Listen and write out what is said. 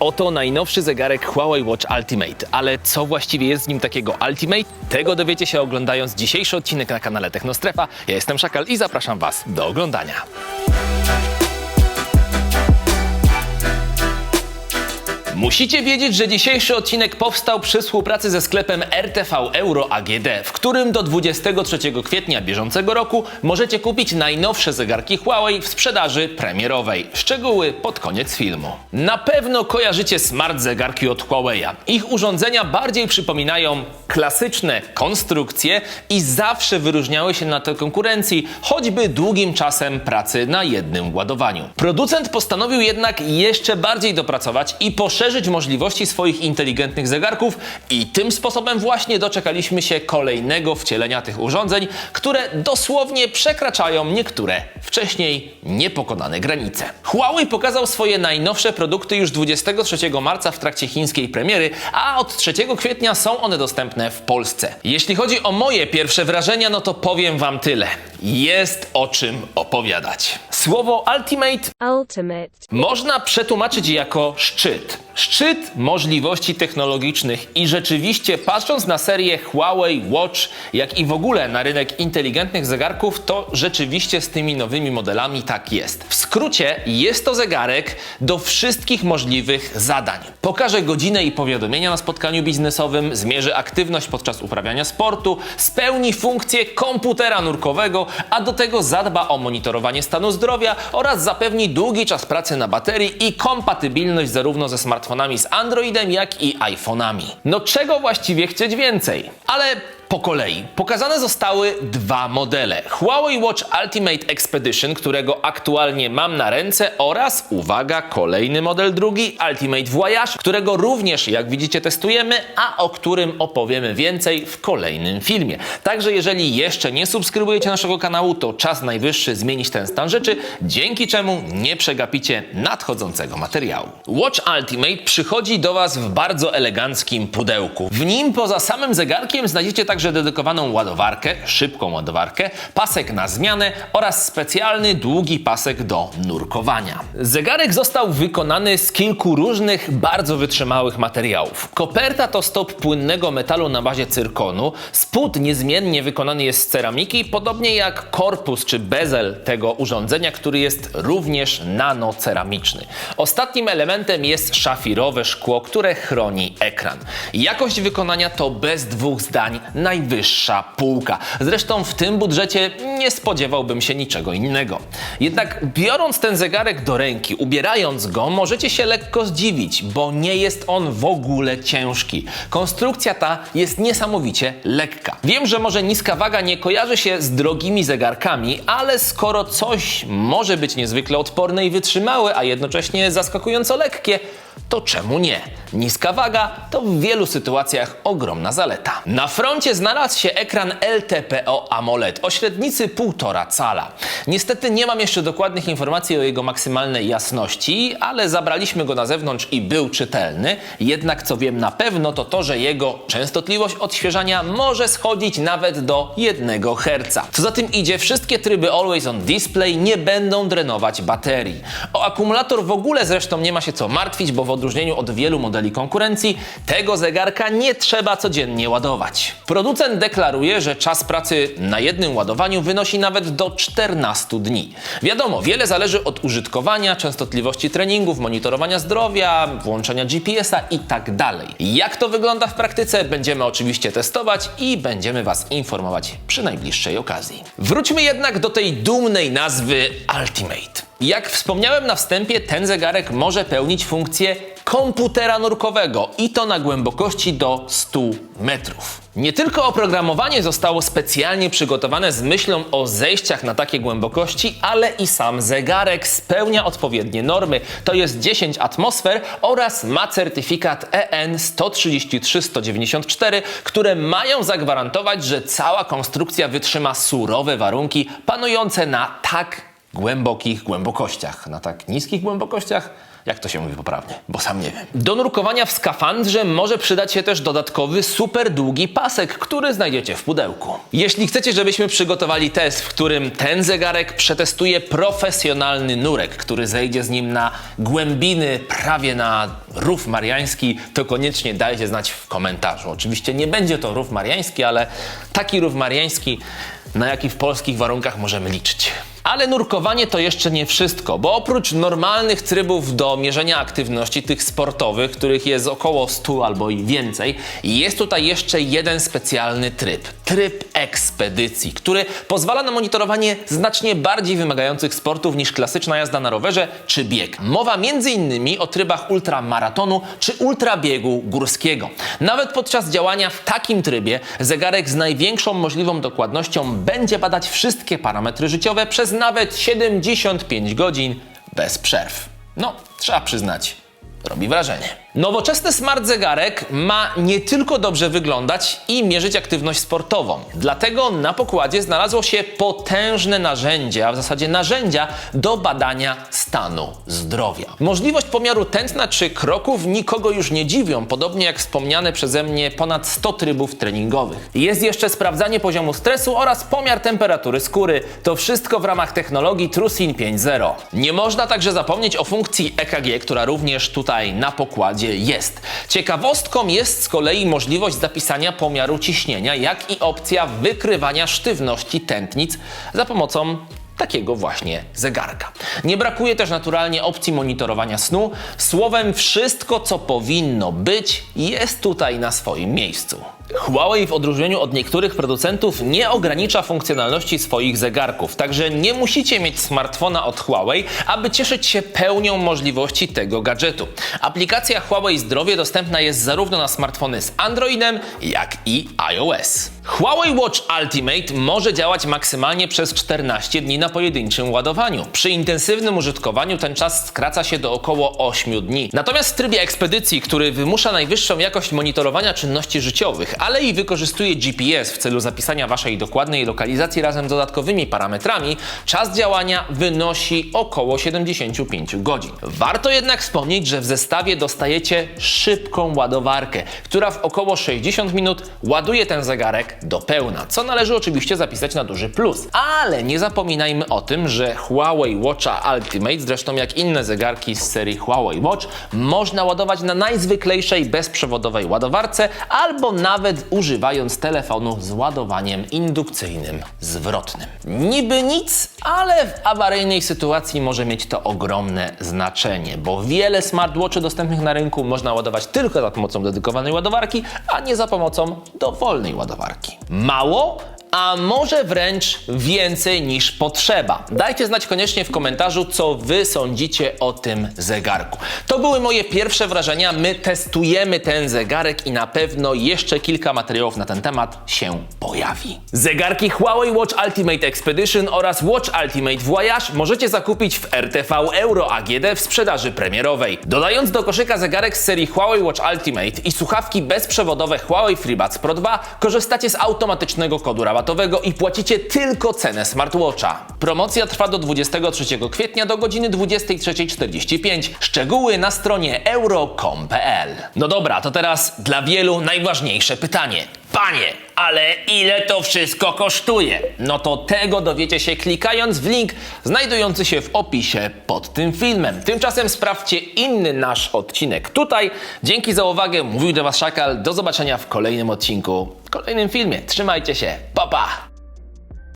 Oto najnowszy zegarek Huawei Watch Ultimate. Ale co właściwie jest w nim takiego Ultimate? Tego dowiecie się oglądając dzisiejszy odcinek na kanale Technostrefa. Ja jestem Szakal i zapraszam Was do oglądania. Musicie wiedzieć, że dzisiejszy odcinek powstał przy współpracy ze sklepem RTV Euro AGD, w którym do 23 kwietnia bieżącego roku możecie kupić najnowsze zegarki Huawei w sprzedaży premierowej. Szczegóły pod koniec filmu. Na pewno kojarzycie smart zegarki od Huawei'a. Ich urządzenia bardziej przypominają klasyczne konstrukcje i zawsze wyróżniały się na tej konkurencji, choćby długim czasem pracy na jednym ładowaniu. Producent postanowił jednak jeszcze bardziej dopracować i poszerzyć możliwości swoich inteligentnych zegarków i tym sposobem właśnie doczekaliśmy się kolejnego wcielenia tych urządzeń, które dosłownie przekraczają niektóre wcześniej niepokonane granice. Huawei pokazał swoje najnowsze produkty już 23 marca w trakcie chińskiej premiery, a od 3 kwietnia są one dostępne w Polsce. Jeśli chodzi o moje pierwsze wrażenia, no to powiem wam tyle. Jest o czym opowiadać. Słowo ultimate Ultimate. można przetłumaczyć jako szczyt. Szczyt możliwości technologicznych i rzeczywiście patrząc na serię Huawei Watch, jak i w ogóle na rynek inteligentnych zegarków, to rzeczywiście z tymi nowymi modelami tak jest. W skrócie jest to zegarek do wszystkich możliwych zadań. Pokaże godzinę i powiadomienia na spotkaniu biznesowym, zmierzy aktywność podczas uprawiania sportu, spełni funkcję komputera nurkowego, a do tego zadba o monitorowanie stanu zdrowia oraz zapewni długi czas pracy na baterii i kompatybilność zarówno ze smartfonami z Androidem, jak i iPhone'ami. No czego właściwie chcieć więcej? Ale po kolei. Pokazane zostały dwa modele. Huawei Watch Ultimate Expedition, którego aktualnie mam na ręce oraz, uwaga, kolejny model drugi, Ultimate Voyage, którego również, jak widzicie, testujemy, a o którym opowiemy więcej w kolejnym filmie. Także jeżeli jeszcze nie subskrybujecie naszego kanału, to czas najwyższy zmienić ten stan rzeczy, dzięki czemu nie przegapicie nadchodzącego materiału. Watch Ultimate przychodzi do Was w bardzo eleganckim pudełku. W nim poza samym zegarkiem znajdziecie także dedykowaną ładowarkę, szybką ładowarkę, pasek na zmianę oraz specjalny długi pasek do nurkowania. Zegarek został wykonany z kilku różnych, bardzo wytrzymałych materiałów. Koperta to stop płynnego metalu na bazie cyrkonu, spód niezmiennie wykonany jest z ceramiki, podobnie jak korpus czy bezel tego urządzenia, który jest również nanoceramiczny. Ostatnim elementem jest szafirowe szkło, które chroni ekran. Jakość wykonania to bez dwóch zdań najwyższa półka. Zresztą w tym budżecie nie spodziewałbym się niczego innego. Jednak biorąc ten zegarek do ręki, ubierając go, możecie się lekko zdziwić, bo nie jest on w ogóle ciężki. Konstrukcja ta jest niesamowicie lekka. Wiem, że może niska waga nie kojarzy się z drogimi zegarkami, ale skoro coś może być niezwykle odporne i wytrzymałe, a jednocześnie zaskakująco lekkie, to czemu nie? Niska waga to w wielu sytuacjach ogromna zaleta. Na froncie znalazł się ekran LTPO AMOLED o średnicy 1,5 cala. Niestety nie mam jeszcze dokładnych informacji o jego maksymalnej jasności, ale zabraliśmy go na zewnątrz i był czytelny. Jednak co wiem na pewno to to, że jego częstotliwość odświeżania może schodzić nawet do 1 Hz. Co za tym idzie, wszystkie tryby Always On Display nie będą drenować baterii. O akumulator w ogóle zresztą nie ma się co martwić, bo w odróżnieniu od wielu modeli konkurencji, tego zegarka nie trzeba codziennie ładować. Producent deklaruje, że czas pracy na jednym ładowaniu wynosi nawet do 14 dni. Wiadomo, wiele zależy od użytkowania, częstotliwości treningów, monitorowania zdrowia, włączenia GPS-a i tak. Jak to wygląda w praktyce, będziemy oczywiście testować i będziemy Was informować przy najbliższej okazji. Wróćmy jednak do tej dumnej nazwy Ultimate. Jak wspomniałem na wstępie, ten zegarek może pełnić funkcję komputera nurkowego i to na głębokości do 100 metrów. Nie tylko oprogramowanie zostało specjalnie przygotowane z myślą o zejściach na takie głębokości, ale i sam zegarek spełnia odpowiednie normy. To jest 10 atmosfer oraz ma certyfikat EN 133-194, które mają zagwarantować, że cała konstrukcja wytrzyma surowe warunki panujące na tak głębokich głębokościach. Na tak niskich głębokościach Jak to się mówi poprawnie? Bo sam nie wiem. Do nurkowania w skafandrze może przydać się też dodatkowy super długi pasek, który znajdziecie w pudełku. Jeśli chcecie, żebyśmy przygotowali test, w którym ten zegarek przetestuje profesjonalny nurek, który zejdzie z nim na głębiny prawie na rów mariański, to koniecznie dajcie znać w komentarzu. Oczywiście nie będzie to rów mariański, ale taki rów mariański, na jaki w polskich warunkach możemy liczyć. Ale nurkowanie to jeszcze nie wszystko, bo oprócz normalnych trybów do mierzenia aktywności tych sportowych, których jest około 100 albo i więcej, jest tutaj jeszcze jeden specjalny tryb. Tryb ekspedycji, który pozwala na monitorowanie znacznie bardziej wymagających sportów niż klasyczna jazda na rowerze czy bieg. Mowa m.in. o trybach ultramaratonu czy ultrabiegu górskiego. Nawet podczas działania w takim trybie zegarek z największą możliwą dokładnością będzie badać wszystkie parametry życiowe przez nawet 75 godzin bez przerw. No, trzeba przyznać, robi wrażenie. Nowoczesny smart zegarek ma nie tylko dobrze wyglądać i mierzyć aktywność sportową. Dlatego na pokładzie znalazło się potężne narzędzie, a w zasadzie narzędzia do badania stanu zdrowia. Możliwość pomiaru tętna czy kroków nikogo już nie dziwią, podobnie jak wspomniane przeze mnie ponad 100 trybów treningowych. Jest jeszcze sprawdzanie poziomu stresu oraz pomiar temperatury skóry. To wszystko w ramach technologii TrueSyn 5.0. Nie można także zapomnieć o funkcji EKG, która również tutaj na pokładzie jest. Ciekawostką jest z kolei możliwość zapisania pomiaru ciśnienia, jak i opcja wykrywania sztywności tętnic za pomocą takiego właśnie zegarka. Nie brakuje też naturalnie opcji monitorowania snu. Słowem, wszystko co powinno być jest tutaj na swoim miejscu. Huawei w odróżnieniu od niektórych producentów nie ogranicza funkcjonalności swoich zegarków, także nie musicie mieć smartfona od Huawei, aby cieszyć się pełnią możliwości tego gadżetu. Aplikacja Huawei Zdrowie dostępna jest zarówno na smartfony z Androidem, jak i iOS. Huawei Watch Ultimate może działać maksymalnie przez 14 dni na pojedynczym ładowaniu. Przy intensywnym użytkowaniu ten czas skraca się do około 8 dni. Natomiast w trybie ekspedycji, który wymusza najwyższą jakość monitorowania czynności życiowych, ale i wykorzystuje GPS w celu zapisania Waszej dokładnej lokalizacji razem z dodatkowymi parametrami, czas działania wynosi około 75 godzin. Warto jednak wspomnieć, że w zestawie dostajecie szybką ładowarkę, która w około 60 minut ładuje ten zegarek do pełna, co należy oczywiście zapisać na duży plus. Ale nie zapominajmy o tym, że Huawei Watcha Ultimate, zresztą jak inne zegarki z serii Huawei Watch, można ładować na najzwyklejszej bezprzewodowej ładowarce albo nawet używając telefonu z ładowaniem indukcyjnym zwrotnym. Niby nic, ale w awaryjnej sytuacji może mieć to ogromne znaczenie, bo wiele smartwatchy dostępnych na rynku można ładować tylko za pomocą dedykowanej ładowarki, a nie za pomocą dowolnej ładowarki. Mało? A może wręcz więcej niż potrzeba. Dajcie znać koniecznie w komentarzu, co Wy sądzicie o tym zegarku. To były moje pierwsze wrażenia. My testujemy ten zegarek i na pewno jeszcze kilka materiałów na ten temat się pojawi. Zegarki Huawei Watch Ultimate Expedition oraz Watch Ultimate Voyage możecie zakupić w RTV Euro AGD w sprzedaży premierowej. Dodając do koszyka zegarek z serii Huawei Watch Ultimate i słuchawki bezprzewodowe Huawei FreeBuds Pro 2, korzystacie z automatycznego kodu i płacicie tylko cenę smartwatcha. Promocja trwa do 23 kwietnia do godziny 23.45. Szczegóły na stronie euro.com.pl. No dobra, to teraz dla wielu najważniejsze pytanie. Panie, ale ile to wszystko kosztuje? No to tego dowiecie się klikając w link znajdujący się w opisie pod tym filmem. Tymczasem sprawdźcie inny nasz odcinek tutaj. Dzięki za uwagę, mówił do Was Szakal. Do zobaczenia w kolejnym odcinku, w kolejnym filmie. Trzymajcie się, pa pa!